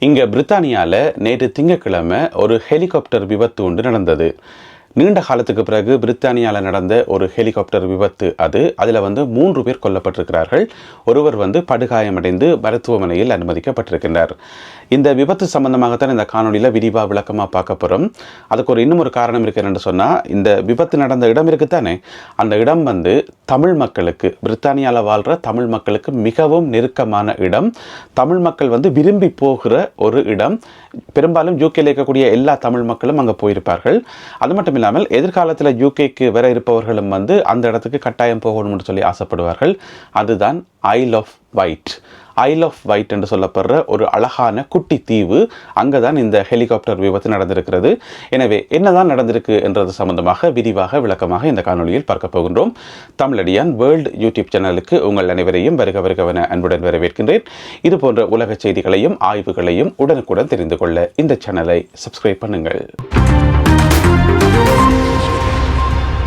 இங்கே பிரித்தானியாவில் நேற்று திங்கக்கிழமை ஒரு ஹெலிகாப்டர் விபத்து ஒன்று நடந்தது. நீண்ட காலத்துக்கு பிறகு பிரித்தானியாவில் நடந்த ஒரு ஹெலிகாப்டர் விபத்து அது. அதில் வந்து மூன்று பேர் கொல்லப்பட்டிருக்கிறார்கள். ஒருவர் வந்து படுகாயமடைந்து மருத்துவமனையில் அனுமதிக்கப்பட்டிருக்கின்றார். இந்த விபத்து சம்பந்தமாகத்தான் இந்த காணொலியில் விரிவாக விளக்கமாக பார்க்க போகிறோம் அதுக்கு ஒரு இன்னும் ஒரு காரணம் இருக்கிறேன்னு சொன்னால் இந்த விபத்து நடந்த இடம் இருக்குத்தானே அந்த இடம் வந்து தமிழ் மக்களுக்கு பிரித்தானியாவில் வாழ்கிற தமிழ் மக்களுக்கு மிகவும் நெருக்கமான இடம். தமிழ் மக்கள் வந்து விரும்பி போகிற ஒரு இடம். பெரும்பாலும் யூகேல இருக்கக்கூடிய எல்லா தமிழ் மக்களும் அங்கே போயிருப்பார்கள். அது மட்டும் இல்லாமல் எதிர்காலத்தில் யூகேக்கு வர இருப்பவர்களும் வந்து அந்த இடத்துக்கு கட்டாயம் போகணும்னு சொல்லி ஆசைப்படுவார்கள். அதுதான் Isle of Wight Isle of Wight என்று சொல்லப்படுற ஒரு அழகான குட்டி தீவு அங்கே தான் இந்த ஹெலிகாப்டர் விபத்து நடந்திருக்கிறது. எனவே என்னதான் நடந்திருக்கு என்றது சம்பந்தமாக விரிவாக விளக்கமாக இந்த காணொலியில் பார்க்க போகின்றோம். தமிழடியான் வேர்ல்டு யூடியூப் சேனலுக்கு உங்கள் அனைவரையும் வருக வருகவன அன்புடன் வரவேற்கின்றேன். இது போன்ற உலக செய்திகளையும் ஆய்வுகளையும் உடனுக்குடன் தெரிந்து கொள்ள இந்த சேனலை சப்ஸ்கிரைப் பண்ணுங்கள்.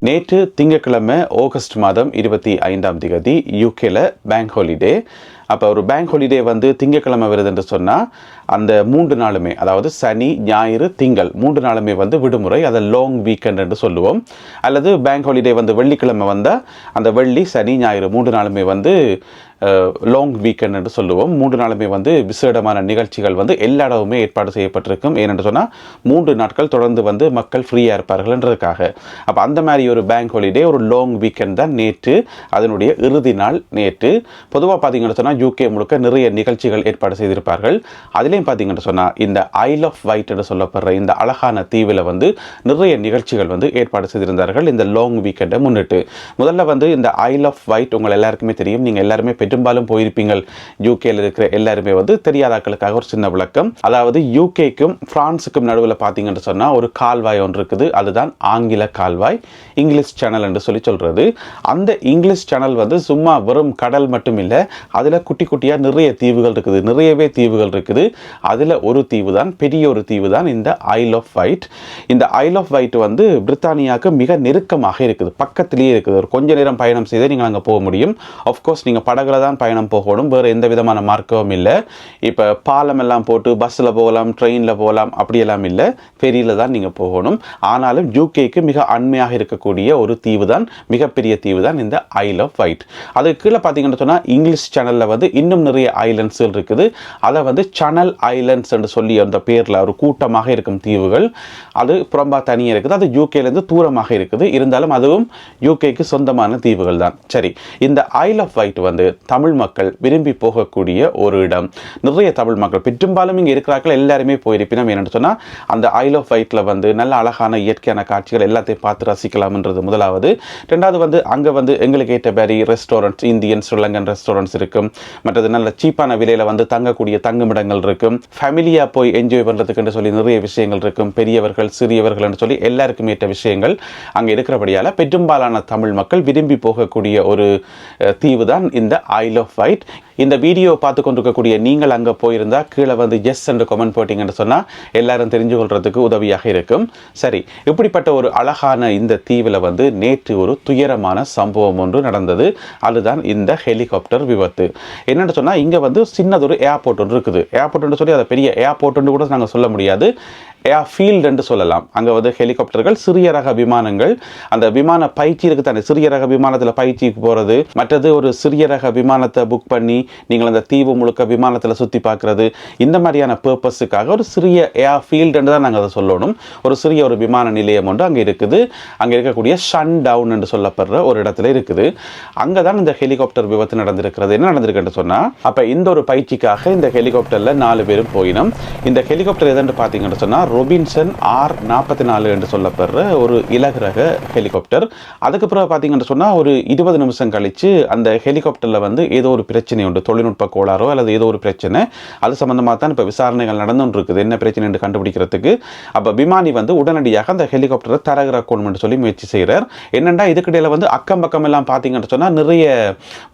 நேற்று திங்கட்கிழமை ஆகஸ்ட் மாதம் இருபத்தி ஐந்தாம் தேதி யூகேல பேங்க் ஹாலிடே அப்போ ஒரு பேங்க் ஹாலிடே வந்து திங்கட்கிழமை வருது என்று சொன்னால் அந்த மூன்று நாளுமே அதாவது சனி ஞாயிறு திங்கள் மூன்று நாளுமே வந்து விடுமுறை அதை லாங் வீக்கெண்ட் என்று சொல்லுவோம். அல்லது பேங்க் ஹாலிடே வந்து வெள்ளிக்கிழமை வந்தால் அந்த வெள்ளி சனி ஞாயிறு மூன்று நாளுமே வந்து லாங் வீக்கெண்ட் என்று சொல்லுவோம். மூன்று நாளுமே வந்து விசேடமான நிகழ்ச்சிகள் வந்து எல்லா இடமுமே ஏற்பாடு செய்யப்பட்டிருக்கும். ஏனென்று சொன்னால் மூன்று நாட்கள் தொடர்ந்து வந்து மக்கள் ஃப்ரீயாக இருப்பார்கள்ன்றதுக்காக அப்போ அந்த மாதிரி ஒரு பேங்க் ஹாலிடே ஒரு லாங் வீக்கெண்ட் தான் நேற்று அதனுடைய இறுதி நாள் நேற்று. பொதுவாக பார்த்தீங்கன்னு சொன்னால் யூகே முழுக்க நிறைய நிகழ்ச்சிகள் ஏற்பாடு செய்திருப்பார்கள். அதுலேயும் பார்த்தீங்கன்னு சொன்னால் இந்த ஐல் ஆஃப் வைட் என்று சொல்லப்படுற இந்த அழகான தீவில் வந்து நிறைய நிகழ்ச்சிகள் வந்து ஏற்பாடு செய்திருந்தார்கள் இந்த லாங் வீக்கெண்டை முன்னிட்டு. முதல்ல வந்து இந்த ஐல் ஆஃப் வைட் உங்கள் எல்லாருக்குமே தெரியும். நீங்கள் எல்லாருமே பெரும்பாலும் போயிருப்பீங்கள் யூகேல இருக்கிற எல்லாருமே வந்து தெரியாதாக்களுக்காக ஒரு சின்ன விளக்கம். அதாவது யூகேக்கும் பிரான்ஸுக்கும் நடுவில் பார்த்தீங்கன்னு சொன்னால் ஒரு கால்வாய் ஒன்று இருக்குது. அதுதான் ஆங்கில கால்வாய். இங்கிலீஷ் சேனல் என்று சொல்லி சொல்கிறது அந்த இங்கிலீஷ் சேனல் வந்து சும்மா வெறும் கடல் மட்டும் இல்லை அதில் குட்டி குட்டியாக நிறைய தீவுகள் இருக்குது. நிறையவே தீவுகள் இருக்குது. அதில் ஒரு தீவு தான் பெரிய ஒரு தீவு தான் இந்த ஐல் ஆஃப் வைட் இந்த ஐல் ஆஃப் வைட் வந்து பிரித்தானியாவுக்கு மிக நெருக்கமாக இருக்குது. பக்கத்திலேயே இருக்குது. ஒரு கொஞ்ச நேரம் பயணம் செய்து நீங்கள் அங்கே போக முடியும். ஆஃப்கோர்ஸ் நீங்கள் படகுல தான் பயணம் போகணும். வேறு எந்த விதமான மார்க்கமும் இல்லை. இப்போ பாலம் எல்லாம் போட்டு பஸ்ஸில் போகலாம் ட்ரெயினில் போகலாம் அப்படியெல்லாம் இல்லை. ஃபெரியில் தான் நீங்கள் போகணும். ஆனாலும் யூகேக்கு மிக அண்மையாக இருக்கக்கூடிய ஒரு தீவு தான் மிகப்பெரிய தீவு தான் இந்த ஐல் ஆஃப் வைட் அதுக்கு கீழே பார்த்தீங்கன்னு சொன்னால் இங்கிலீஷ் சேனலில் வந்து இன்னும் நிறைய ஐலண்ட்ஸ்கள் இருக்குது. அதை வந்து சனல் ஐலண்ட்ஸ் என்று சொல்லி அந்த பேரில் ஒரு கூட்டமாக இருக்கும் தீவுகள். அது புறம்பா தனியாக இருக்குது. அது யூகேலேருந்து தூரமாக இருக்குது. இருந்தாலும் அதுவும் யூகேக்கு சொந்தமான தீவுகள் தான். சரி இந்த ஐல் ஆஃப் வைட் வந்து தமிழ் மக்கள் விரும்பி போகக்கூடிய ஒரு இடம். நிறைய தமிழ் மக்கள் பெரும்பாலும் இங்கே இருக்கிறார்கள் எல்லாருமே போயிருப்பினோம் என்னென்னு சொன்னால் அந்த ஐல் ஆஃப் வைட்டில் வந்து நல்ல அழகான இயற்கையான காட்சிகள் எல்லாத்தையும் பார்த்து ரசிக்கலாம்ன்றது முதலாவது. ரெண்டாவது வந்து அங்கே வந்து எங்களுக்கு ஏற்ற மாதிரி ரெஸ்டாரண்ட்ஸ் இந்தியன் ஸ்ரீலங்கன் ரெஸ்டாரண்ட்ஸ் இருக்கும். மற்றது நல்ல சீப்பான விலையில் வந்து தங்கக்கூடிய தங்குமிடங்கள் இருக்கும். ஃபேமிலியாக போய் என்ஜாய் பண்ணுறதுக்குன்னு சொல்லி நிறைய விஷயங்கள் இருக்கும். பெரியவர்கள் சிறியவர்கள்னு சொல்லி எல்லாருக்கும் ஏற்ற விஷயங்கள் அங்கே இருக்கிறபடியால் பெரும்பாலான தமிழ் மக்கள் விரும்பி போகக்கூடிய ஒரு தீவு தான் இந்த ஐல் ஆஃப் வைட் இந்த வீடியோ பார்த்து கொண்டிருக்கக்கூடிய நீங்கள் அங்கே போயிருந்தால் கீழே வந்து எஸ் என்று கமெண்ட் போட்டிங்கன்னு சொன்னால் எல்லாரும் தெரிஞ்சு கொள்றதுக்கு உதவியாக இருக்கும். சரி இப்படிப்பட்ட ஒரு அழகான இந்த தீவில் வந்து நேற்று ஒரு துயரமான சம்பவம் ஒன்று நடந்தது. அதுதான் இந்த ஹெலிகாப்டர் விபத்து. என்னென்னு சொன்னால் இங்கே வந்து சின்னதொரு ஏர்போர்ட் ஒன்று இருக்குது. ஏர்போர்ட்னு சொல்லி அதை பெரிய ஏர்போர்ட்னு கூட நாங்கள் சொல்ல முடியாது. ஏர் ஃபீல்டு என்று சொல்லலாம். அங்கே வந்து ஹெலிகாப்டர்கள் சிறிய ரக விமானங்கள். அந்த விமான பயிற்சி இருக்குது தானே சிறிய ரக விமானத்தில் பயிற்சிக்கு போகிறது மற்றது ஒரு சிறிய ரக விமானத்தை புக் பண்ணி நீங்கள் அந்த தீவு முழுக்க விமானத்தில் சுற்றி பார்க்குறது இந்த மாதிரியான பர்பஸுக்காக ஒரு சிறிய ஏர் ஃபீல்டுன்னு தான் நாங்கள் அதை சொல்லணும். ஒரு சிறிய ஒரு விமான நிலையம் ஒன்று அங்கே இருக்குது. அங்கே இருக்கக்கூடிய ஷன் டவுன் என்று சொல்லப்படுற ஒரு இடத்துல இருக்குது. அங்கே தான் இந்த ஹெலிகாப்டர் விபத்து நடந்திருக்கிறது. என்ன நடந்திருக்குன்னு சொன்னால் அப்போ இந்த ஒரு பயிற்சிக்காக இந்த ஹெலிகாப்டரில் நாலு பேரும் போயினோம். இந்த ஹெலிகாப்டர் எதுன்னு பார்த்தீங்கன்னு சொன்னால் ரொபின்சன் ஆர் நாற்பத்தி நாலு என்று சொல்லப்படுற ஒரு இலகு ரக ஹெலிகாப்டர் அதுக்கு பிறகு பார்த்தீங்கன்னு சொன்னால் ஒரு இருபது நிமிஷம் கழித்து அந்த ஹெலிகாப்டரில் வந்து ஏதோ ஒரு பிரச்சனை உண்டு தொழில்நுட்ப கோளாறோ அல்லது ஏதோ ஒரு பிரச்சனை அது சம்மந்தமாக தான் இப்போ விசாரணைகள் நடந்துட்டு இருக்குது என்ன பிரச்சனை என்று கண்டுபிடிக்கிறதுக்கு? அப்போ விமானி வந்து உடனடியாக அந்த ஹெலிகாப்டரை தரகிறக்கணும்னு சொல்லி முயற்சி செய்கிறார் என்னென்னா இதுக்கிடையில் வந்து அக்கம் பக்கம் எல்லாம் பார்த்தீங்கன்னு சொன்னால் நிறைய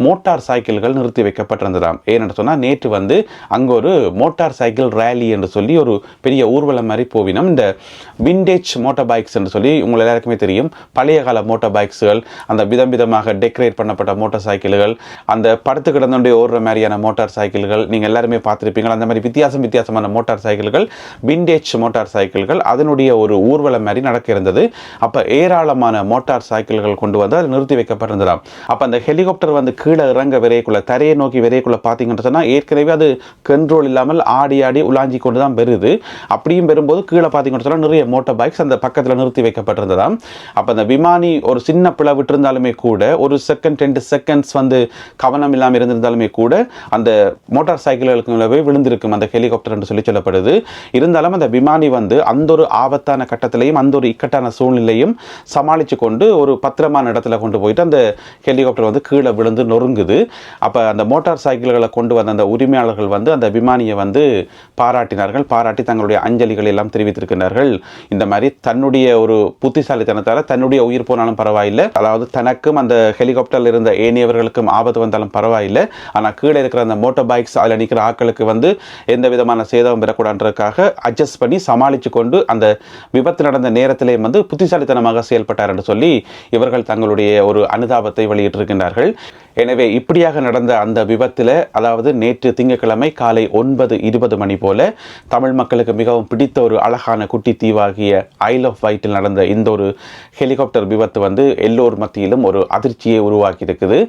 மோட்டார் சைக்கிள்கள் நிறுத்தி வைக்கப்பட்டிருந்ததாம். ஏன்னு சொன்னால் நேற்று வந்து அங்கே ஒரு மோட்டார் சைக்கிள் ரேலி என்று சொல்லி ஒரு பெரிய ஊர்வலம் மாதிரி போவினோம். இந்த விண்டேஜ் மோட்டார் பைக்ஸ் என்று சொல்லி உங்கள் எல்லாருக்குமே தெரியும். பழைய கால மோட்டார் பைக்ஸுகள் அந்த விதம் விதமாக டெக்கரேட் பண்ணப்பட்ட மோட்டார் சைக்கிள்கள் அந்த படுத்து கிடந்தோண்டே ஓடுற மாதிரியான மோட்டார் சைக்கிள்கள் நீங்கள் எல்லாருமே பார்த்துருப்பீங்க. அந்த மாதிரி வித்தியாசம் வித்தியாசமான மோட்டார் சைக்கிள்கள் விண்டேஜ் மோட்டார் சைக்கிள்கள் அதனுடைய ஒரு ஊர்வலம் மாதிரி நடக்க இருந்தது. அப்போ ஏராளமான மோட்டார் சைக்கிள்கள் கொண்டு வந்து அது நிறுத்தி வைக்கப்பட்டிருந்ததாம் அப்போ அந்த ஹெலிகாப்டர் வந்து கீழே இறங்க விரைக்குள்ள தரையை நோக்கி விரைக்குள்ள பார்த்தீங்கன்னு சொன்னால் ஏற்கனவே அது கண்ட்ரோல் இல்லாமல் ஆடி ஆடி உலாஞ்சி கொண்டு தான் பெறுது. அப்படியும் பெறும்போது கீழே பார்த்தீங்கன்னு சொன்னால் நிறைய மோட்டார் பைக்ஸ் அந்த பக்கத்தில் நிறுத்தி வைக்கப்பட்டிருந்ததாம் அப்போ அந்த விமானி ஒரு சின்ன பிளவு விட்டிருந்தாலுமே கூட ஒரு செகண்ட் ரெண்டு செகண்ட்ஸ் வந்து கவனம் இல்லாமல் இருந்திருந்தாலுமே கூட அந்த மோட்டார் சைக்கிள்களுக்கு போய் விழுந்திருக்கும் அந்த ஹெலிகாப்டர் என்று சொல்லி சொல்லப்படுது. இருந்தாலும் அந்த விமானி வந்து அந்த ஒரு ஆபத்தான கட்டத்திலையும் அந்த ஒரு இக்கட்டான சூழ்நிலையும் சமாளித்து கொண்டு ஒரு பத்திரமான இடத்துல கொண்டு போயிட்டு அந்த ஹெலிகாப்டர் வந்து கீழே விழுந்து நொறுங்குது. அப்போ அந்த மோட்டார் சைக்கிள்களை கொண்டு வந்த அந்த உரிமையாளர்கள் வந்து அந்த விமானியை வந்து பாராட்டினார்கள். பாராட்டி தங்களுடைய அஞ்சலிகள் எல்லாம் தெரிவித்திருக்கிறார்கள். இந்த மாதிரி தன்னுடைய ஒரு புத்திசாலித்தனத்தால் தன்னுடைய உயிர் போனாலும் பரவாயில்லை. அதாவது தனக்கும் அந்த ஹெலிகாப்டரில் இருந்த ஏனியவர்களுக்கும் ஆபத்து வந்தாலும் பரவாயில்லை. ஆனால் கீழே இருக்கிற அந்த மோட்டார் பைக்ஸ் அதில் நிற்கிற ஆட்களுக்கு வந்து எந்த விதமான சேதம் பெறக்கூடாதுன்றதுக்காக அட்ஜஸ்ட் பண்ணி சமாளித்து கொண்டு அந்த விபத்து நடந்த நேரத்திலே வந்து புத்திசாலித்தனமாக செயல்பட்டார் என்று சொல்லி இவர்கள் தங்களுடைய ஒரு அனுதாபத்தை வெளியிட்டிருக்கின்றார்கள். எனவே இப்படியாக நடந்த அந்த விபத்தில் அதாவது நேற்று திங்கட்கிழமை காலை ஒன்பது இருபது மணி போல தமிழ் மக்களுக்கு மிகவும் பிடித்த ஒரு அழகான குட்டி தீவாகிய ஐல் ஆஃப் வைட்டில் நடந்த இந்த ஒரு ஹெலிகாப்டர் விபத்து வந்து எல்லோர் மத்தியிலும் ஒரு அதிர்ச்சியை உருவாக்கி இருக்குது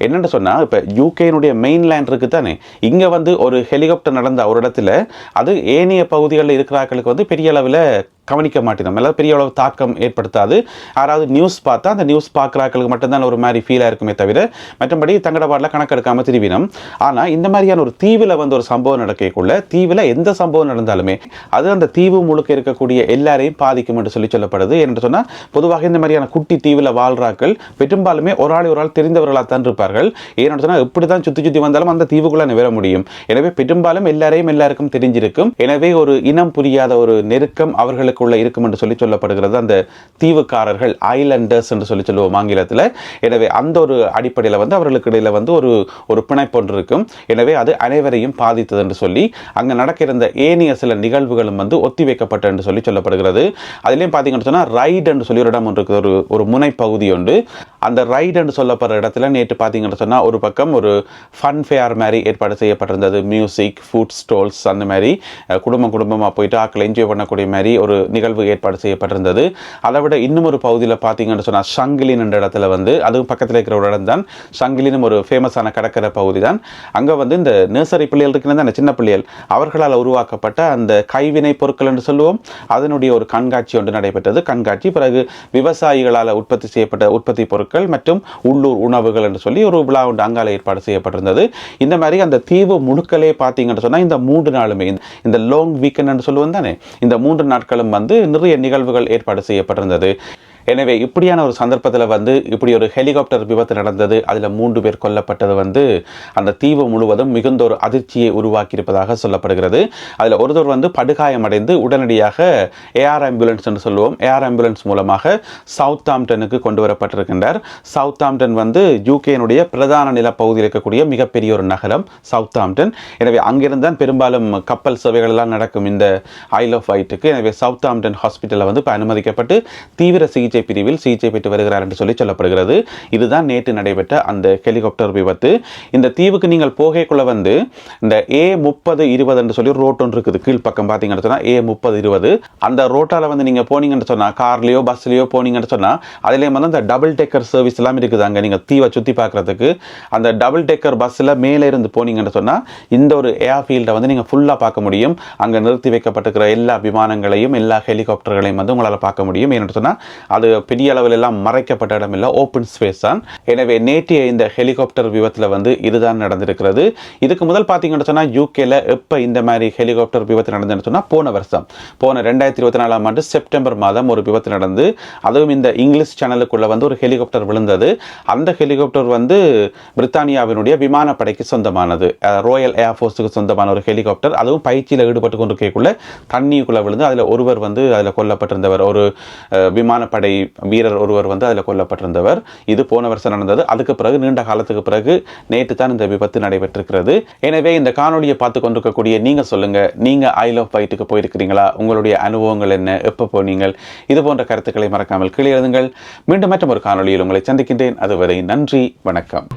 என்னென்னு சொன்னால் இப்போ யூகேனுடைய மெயின்லேண்ட் இருக்குது தானே இங்கே வந்து ஒரு ஹெலிகாப்டர் நடந்த ஒரு இடத்துல அது ஏனைய பகுதிகளில் இருக்கிறார்களுக்கு வந்து பெரிய அளவில் கவனிக்க மாட்டேன் மேலே பெரிய அளவு தாக்கம் ஏற்படுத்தாது. யாராவது நியூஸ் பார்த்தா அந்த நியூஸ் பார்க்குறாக்களுக்கு மட்டும்தான் ஒரு மாதிரி ஃபீலாக இருக்குமே தவிர மற்றபடி தங்கட பாட்டில் கணக்கெடுக்காமல் திரும்பினோம் ஆனால் இந்த மாதிரியான ஒரு தீவில் வந்து ஒரு சம்பவம் நடக்கக்குள்ள தீவில் எந்த சம்பவம் நடந்தாலுமே அது அந்த தீவு முழுக்க இருக்கக்கூடிய எல்லாரையும் பாதிக்கும் என்று சொல்லி சொல்லப்படுது. என்று சொன்னால் பொதுவாக இந்த மாதிரியான குட்டி தீவில் வாழ்றாக்கள் பெரும்பாலுமே ஒரு ஆள் ஒரு ஆள் தெரிந்தவர்களாக தான் இருப்பார்கள். ஏன்னு சொன்னால் எப்படி தான் சுற்றி சுற்றி வந்தாலும் அந்த தீவுக்குள்ளே நிவர முடியும். எனவே பெரும்பாலும் எல்லாரையும் எல்லாருக்கும் தெரிஞ்சிருக்கும். எனவே ஒரு இனம் புரியாத ஒரு நெருக்கம் அவர்களுக்கு அவர்களுக்குள்ள இருக்கும் என்று சொல்லி சொல்லப்படுகிறது. அந்த தீவுக்காரர்கள் ஐலண்டர்ஸ் என்று சொல்லி சொல்லுவோம் ஆங்கிலத்தில். எனவே அந்த ஒரு அடிப்படையில் வந்து அவர்களுக்கு இடையில் வந்து ஒரு ஒரு பிணைப்பு ஒன்று இருக்கும். எனவே அது அனைவரையும் பாதித்தது என்று சொல்லி அங்கே நடக்கிறந்த இருந்த ஏனைய சில நிகழ்வுகளும் வந்து ஒத்தி வைக்கப்பட்ட என்று சொல்லி சொல்லப்படுகிறது. அதுலேயும் பார்த்தீங்கன்னு சொன்னால் ரைட் என்று சொல்லி ஒரு இடம் ஒன்று இருக்குது. ஒரு ஒரு முனைப்பகுதி உண்டு. அந்த ரைட் என்று சொல்லப்படுற இடத்துல நேற்று பார்த்தீங்கன்னு சொன்னால் ஒரு பக்கம் ஒரு ஃபன் ஃபேர் மாதிரி ஏற்பாடு செய்யப்பட்டிருந்தது. மியூசிக் ஃபுட் ஸ்டால்ஸ் அந்த மாதிரி குடும்பம் குடும்பமாக போயிட்டு ஆக்கள் என்ஜாய் பண்ணக்கூடிய மாதிரி ஒரு நிகழ்வு ஏற்பாடு செய்யப்பட்டிருந்தது. அதை விட இன்னும் ஒரு பகுதியில் பார்த்தீங்கன்னு சொன்னால் சங்கிலின் என்ற இடத்துல வந்து அதுவும் பக்கத்தில் இருக்கிற ஒரு இடம் தான் சங்கிலினும் ஒரு ஃபேமஸான கடற்கரை பகுதி தான் அங்கே வந்து இந்த நர்சரி பிள்ளைகள் இருக்கிறது அந்த சின்ன பிள்ளைகள். அவர்களால் உருவாக்கப்பட்ட அந்த கைவினை பொருட்கள் என்று சொல்லுவோம். அதனுடைய ஒரு கண்காட்சி ஒன்று நடைபெற்றது. கண்காட்சி பிறகு விவசாயிகளால் உற்பத்தி செய்யப்பட்ட உற்பத்தி பொருட்கள் மற்றும் உள்ளூர் உணவுகள் என்று சொல்லி ஒரு விழா ஒன்று அங்கால ஏற்பாடு செய்யப்பட்டிருந்தது. இந்த மாதிரி அந்த தீவு முழுக்களே பார்த்தீங்கன்னு சொன்னால் இந்த மூன்று நாளுமே இந்த லாங் வீக்கெண்ட் சொல்லுவோம் தானே இந்த மூன்று நாட்களும் வந்து நிறைய நிகழ்வுகள் ஏற்பாடு செய்யப்பட்டிருந்தது. எனவே இப்படியான ஒரு சந்தர்ப்பத்தில் வந்து இப்படி ஒரு ஹெலிகாப்டர் விபத்து நடந்தது அதில் மூன்று பேர் கொல்லப்பட்டது வந்து அந்த தீவு முழுவதும் மிகுந்த ஒரு அதிர்ச்சியை உருவாக்கியிருப்பதாக சொல்லப்படுகிறது. அதில் ஒருத்தர் வந்து படுகாயமடைந்து உடனடியாக ஏஆர் ஆம்புலன்ஸ் என்று சொல்லுவோம். ஏஆர் ஆம்புலன்ஸ் மூலமாக சவுத் ஆம்டனுக்கு கொண்டு வரப்பட்டிருக்கின்றார். சவுத் ஆம்டன் வந்து யூகேனுடைய பிரதான நிலப்பகுதியில் இருக்கக்கூடிய மிகப்பெரிய ஒரு நகரம் சவுத் ஆம்டன் எனவே அங்கிருந்து தான் பெரும்பாலும் கப்பல் சேவைகள் எல்லாம் நடக்கும் இந்த ஐல் ஆஃப் வைட்டுக்கு எனவே சவுத் ஆம்டன் ஹாஸ்பிட்டலில் வந்து இப்போ அனுமதிக்கப்பட்டு தீவிர சிகிச்சை சிகிச்சை பிரிவில் சிகிச்சை பெற்று வருகிறார் என்று சொல்லி சொல்லப்படுகிறது. இதுதான் நேற்று நடைபெற்ற அந்த ஹெலிகாப்டர் விபத்து. இந்த தீவுக்கு நீங்கள் போகைக்குள்ள வந்து இந்த ஏ முப்பது இருபது என்று சொல்லி ரோட் ஒன்று இருக்குது. கீழ்ப்பக்கம் பார்த்தீங்கன்னு சொன்னால் ஏ முப்பது இருபது. அந்த ரோட்டால் வந்து நீங்கள் போனீங்கன்னு சொன்னால் கார்லேயோ பஸ்லேயோ போனீங்கன்னு சொன்னால் அதுலேயும் வந்து அந்த டபுள் டெக்கர் சர்வீஸ் எல்லாம் இருக்குது அங்கே. நீங்கள் தீவை சுற்றி பார்க்குறதுக்கு. அந்த டபுள் டெக்கர் பஸ்ஸில் மேலே இருந்து போனீங்கன்னு சொன்னால் இந்த ஒரு ஏர்ஃபீல்டை வந்து நீங்கள் ஃபுல்லாக பார்க்க முடியும். அங்கே நிறுத்தி வைக்கப்பட்டிருக்கிற எல்லா விமானங்களையும் எல்லா ஹெலிகாப்டர்களையும் வந்து உங்களால் பார்க்க முடியும். ஏன்னு சொன்னால் அது பெரிய அளவில் எல்லாம் மறைக்கப்பட்ட இடம் இல்லை ஓப்பன் ஸ்பேஸ் தான். எனவே நேற்றைய இந்த ஹெலிகாப்டர் விபத்தில் வந்து இதுதான் நடந்திருக்கிறது. இதுக்கு முதல் பார்த்தீங்கன்னு சொன்னால் யூகேல எப்போ இந்த மாதிரி ஹெலிகாப்டர் விபத்து நடந்துன்னு சொன்னால் போன வருஷம். போன ரெண்டாயிரத்தி இருபத்தி நாலாம் ஆண்டு செப்டம்பர் மாதம் ஒரு விபத்து நடந்து அதுவும் இந்த இங்கிலீஷ் சேனலுக்குள்ளே வந்து ஒரு ஹெலிகாப்டர் விழுந்தது. அந்த ஹெலிகாப்டர் வந்து பிரித்தானியாவினுடைய விமானப்படைக்கு சொந்தமானது. ராயல் ஏர்ஃபோர்ஸுக்கு சொந்தமான ஒரு ஹெலிகாப்டர் அதுவும் பயிற்சியில் ஈடுபட்டு கொண்டிருக்கக்குள்ள தண்ணிக்குள்ளே விழுந்து அதில் ஒருவர் வந்து அதில் கொல்லப்பட்டிருந்தவர். ஒரு விமானப்படை படை வீரர் ஒருவர் வந்து அதில் கொல்லப்பட்டிருந்தவர். இது போன வருஷம் நடந்தது. அதுக்கு பிறகு நீண்ட காலத்துக்கு பிறகு நேற்று தான் இந்த விபத்து நடைபெற்றிருக்கிறது. எனவே இந்த காணொலியை பார்த்து கொண்டிருக்கக்கூடிய நீங்கள் சொல்லுங்கள் நீங்கள் ஐ ஆஃப் ஃபைட்டுக்கு போயிருக்கிறீங்களா? உங்களுடைய அனுபவங்கள் என்ன? எப்போ போனீங்கள்? இது போன்ற கருத்துக்களை மறக்காமல் கீழே எழுதுங்கள். மீண்டும் மற்றும் ஒரு காணொலியில் உங்களை சந்திக்கின்றேன். அதுவரை நன்றி வணக்கம்.